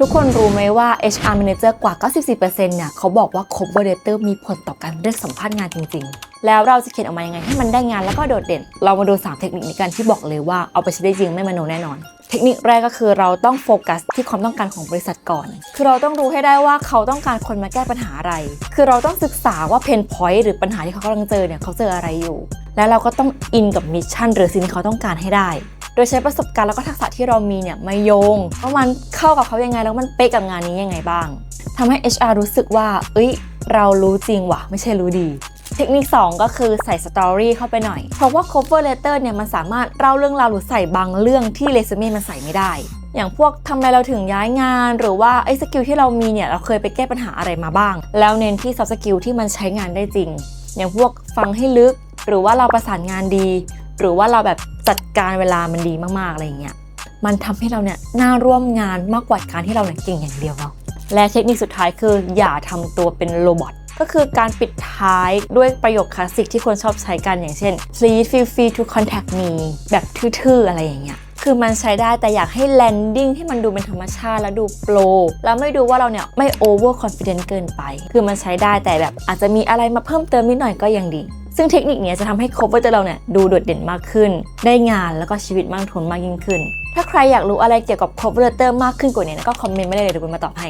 ทุกคนรู้ไหมว่า HR Manager กว่า 94%เนี่ยเขาบอกว่า cover letter มีผลต่อการเรียกสัมภาษณ์งานจริง ๆ แล้วเราจะเขียนออกมายังไงให้มันได้งานแล้วก็โดดเด่น เรามาดู 3 เทคนิคนี้กันที่บอกเลยว่าเอาไปใช้ได้จริงไม่มโนแน่นอน เทคนิคแรกก็คือเราต้องโฟกัสที่ความต้องการของบริษัทก่อน คือเราต้องรู้ให้ได้ว่าเขาต้องการคนมาแก้ปัญหาอะไร คือเราต้องศึกษาว่าเพนพอยต์หรือปัญหาที่เขากำลังเจอเนี่ยเขาเจออะไรอยู่ และเราก็ต้องอินกับมิชชั่นหรือสิ่งที่เขาต้องการให้ได้ โดยใช้ประสบการณ์แล้วก็ทักษะที่เรามีเนี่ยมาโยงว่ามันเข้ากับเขายังไงแล้วมันเป๊ะกับงานนี้ยังไงบ้างทำให้ HR รู้สึกว่า เอ้ย เรารู้จริงว่ะ ไม่ใช่รู้ดี เทคนิค 2 ก็คือใส่สตอรี่เข้าไปหน่อย เพราะว่า cover letter เนี่ยมันสามารถเล่าเรื่องราวหรือใส่บางเรื่องที่เรซูเม่มันใส่ไม่ได้ อย่างพวกทำไมเราถึงย้ายงาน หรือว่าไอ้สกิลที่เรามีเนี่ยเราเคยไปแก้ปัญหาอะไรมาบ้าง แล้วเน้นที่ soft skill ที่มันใช้งานได้จริง อย่างพวกฟังให้ลึกหรือว่าเราประสานงานดี หรือว่าเราแบบจัดการเวลามันดีมากๆอะไรอย่างเงี้ยมันทำให้เราเนี่ยน่าร่วมงานมากกว่าการที่เราเนี่ยเก่งอย่างเดียวเนาะและเทคนิคสุดท้ายคืออย่าทำตัวเป็นโรบอทก็คือการปิดท้ายด้วยประโยคคลาสสิกที่คนชอบใช้กันอย่างเช่น please feel free to contact me แบบทื่อๆอะไรอย่างเงี้ย คือมันใช้ได้แต่อยากให้แลนดิ้งที่มันดูเป็นธรรมชาติแล้วดูโปรแล้วไม่ดูว่าเราเนี่ยไม่ over confident เกินไป คือมันใช้ได้แต่แบบอาจจะมีอะไรมาเพิ่มเติมนิดหน่อยก็ยังดีซึ่งเทคนิคนี้จะทำให้ cover เราเนี่ยดูโดดเด่นมากขึ้น ได้งานแล้วก็ชีวิตมั่งทนมากยิ่งขึ้น ถ้าใครอยากรู้อะไรเกี่ยวกับ cover letter มากขึ้นกว่านี้นะก็คอมเมนต์ไม่ได้เลยเดี๋ยวคุณมาตอบให้